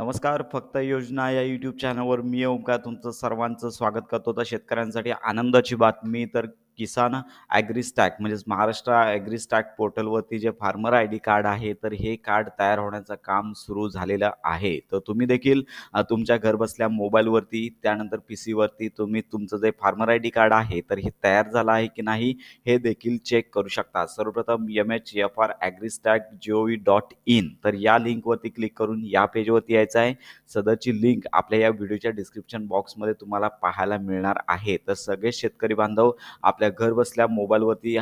नमस्कार फक्त योजना या यूट्यूब चॅनलवर मी ओमकार तुमचं सर्वांचं स्वागत करतो. तर शेतकऱ्यांसाठी आनंदाची बातमी तर किसान ॲग्रीस्टॅक म्हणजेच महाराष्ट्र ॲग्रीस्टॅक पोर्टलवरती जे फार्मर आय डी कार्ड आहे तर हे कार्ड तयार होण्याचं काम सुरू झालेलं आहे. तर तुम्ही देखील तुमच्या घरबसल्या मोबाईलवरती त्यानंतर पी सीवरती तुम्ही तुमचं जे फार्मर आय डी कार्ड आहे तर हे तयार झालं आहे की नाही हे देखील चेक करू शकता. सर्वप्रथम M H F R agristack G O V dot in तर या लिंकवरती क्लिक करून या पेजवरती यायचं आहे. सदरची लिंक आपल्या या व्हिडिओच्या डिस्क्रिप्शन बॉक्समध्ये तुम्हाला पाहायला मिळणार आहे. तर सगळे शेतकरी बांधव आपल्या घर बसल्या मोबाईलवरती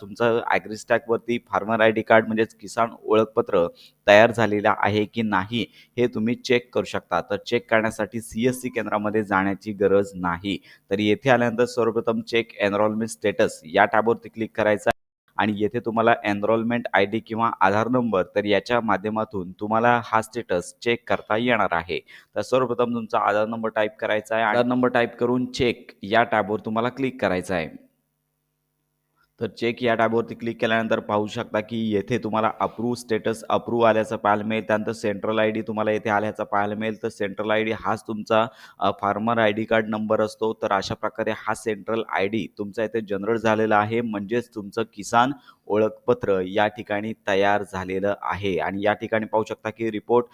तुमचं ॲग्रिस्टॅकवरती फार्मर आय डी कार्ड म्हणजेच किसान ओळखपत्र तयार झालेलं आहे की नाही हे तुम्ही चेक करू शकता. तर चेक करण्यासाठी सी एस सी केंद्रामध्ये जाण्याची गरज नाही. तर येथे आल्यानंतर सर्वप्रथम चेक एनरोलमेंट स्टेटस या टॅबवरती क्लिक करायचं आहे आणि येथे तुम्हाला एनरोलमेंट आय डी किंवा आधार नंबर तर याच्या माध्यमातून तुम्हाला हा स्टेटस चेक करता येणार आहे. तर सर्वप्रथम तुमचा आधार नंबर टाईप करायचा आहे आधार नंबर टाईप करून चेक या टॅबवर तुम्हाला क्लिक करायचा आहे. तर चेक या टॅबवरती क्लिक केल्यानंतर पाहू शकता की येथे तुम्हाला अप्रूव्ह स्टेटस अप्रूव्ह आल्याचं पाहायला मिळेल. त्यानंतर सेंट्रल आय डी तुम्हाला येथे आल्याचं पाहायला मिळेल. तर सेंट्रल आय डी हाच तुमचा farmer I D card number असतो. तर अशा प्रकारे हा सेंट्रल आय डी तुमचा इथे जनरेट झालेला आहे. म्हणजेच तुमचं किसान ओळखपत्र या ठिकाणी तयार झालेलं आहे. आणि या ठिकाणी पाहू शकता की रिपोर्ट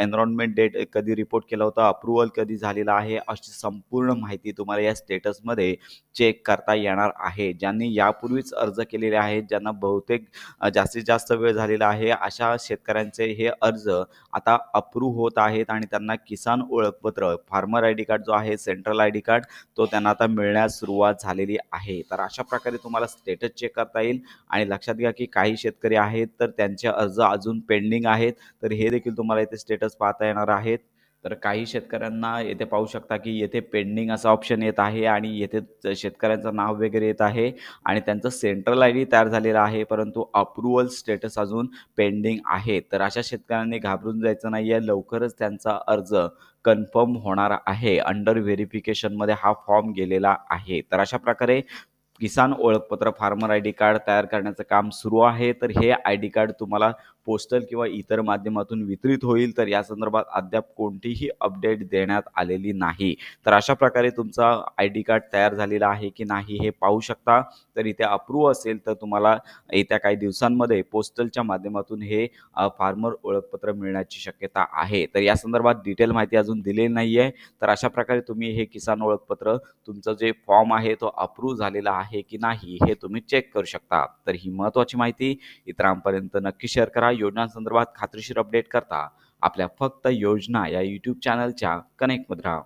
एनरोलमेंट डेट कधी रिपोर्ट केला होता अप्रुव्हल कधी झालेला आहे अशी संपूर्ण माहिती तुम्हाला या स्टेटसमध्ये चेक करता येणार आहे. ज्यांनी यापूर्वीच अर्ज केलेले आहेत ज्यांना बहुतेक जास्तीत जास्त वेळ झालेला आहे अशा शेतकऱ्यांचे हे अर्ज आता अप्रूव्ह होत आहेत आणि त्यांना किसान ओळखपत्र फार्मर आय डी कार्ड जो आहे सेंट्रल आय डी कार्ड तो त्यांना आता मिळण्यास सुरुवात झालेली आहे. तर अशा प्रकारे तुम्हाला स्टेटस चेक करता येईल आणि लक्षात घ्या की काही शेतकरी आहेत तर त्यांचे अर्ज अजून पेंडिंग आहेत. तर हे देखील तुम्हाला इथे स्टेटस पाहता येणार आहेत. तर काही शेतकऱ्यांना येथे पाहू शकता की येथे पेंडिंग असा ऑप्शन येत आहे आणि येथे शेतकऱ्यांचं नाव वगैरे येत आहे आणि त्यांचं सेंट्रल आय डी तयार झालेलं आहे परंतु अप्रुव्हल स्टेटस अजून पेंडिंग आहे. तर अशा शेतकऱ्यांनी घाबरून जायचं नाही आहे लवकरच त्यांचा अर्ज कन्फर्म होणार आहे. अंडर व्हेरिफिकेशनमध्ये हा फॉर्म गेलेला आहे. तर अशा प्रकारे किसान ओळखपत्र फार्मर आय डी कार्ड तयार करण्याचं काम सुरू आहे. तर हे आय डी कार्ड तुम्हाला पोस्टल किंवा इतर माध्यमातून वितरित होईल तर या संदर्भात अद्याप कोणतीही अपडेट देण्यात आलेली नाही. तर अशा प्रकारे तुमचा आय डी कार्ड तयार झालेला आहे की नाही हे पाहू शकता. तर इथे अप्रूव्ह असेल तर तुम्हाला येत्या काही दिवसांमध्ये पोस्टलच्या माध्यमातून हे फार्मर ओळखपत्र मिळण्याची शक्यता आहे. तर या संदर्भात डिटेल माहिती अजून दिलेली नाही आहे तर अशा प्रकारे तुम्ही हे किसान ओळखपत्र तुमचं जे फॉर्म आहे तो अप्रूव्ह झालेला आहे की नाही हे तुम्ही चेक करू शकता. तर ही महत्त्वाची माहिती इतरांपर्यंत नक्की शेअर करा. योजनांसंदर्भात खात्रीशीर अपडेट करता आपल्या फक्त योजना या यूट्यूब चॅनलच्या कनेक्टमध्ये राहा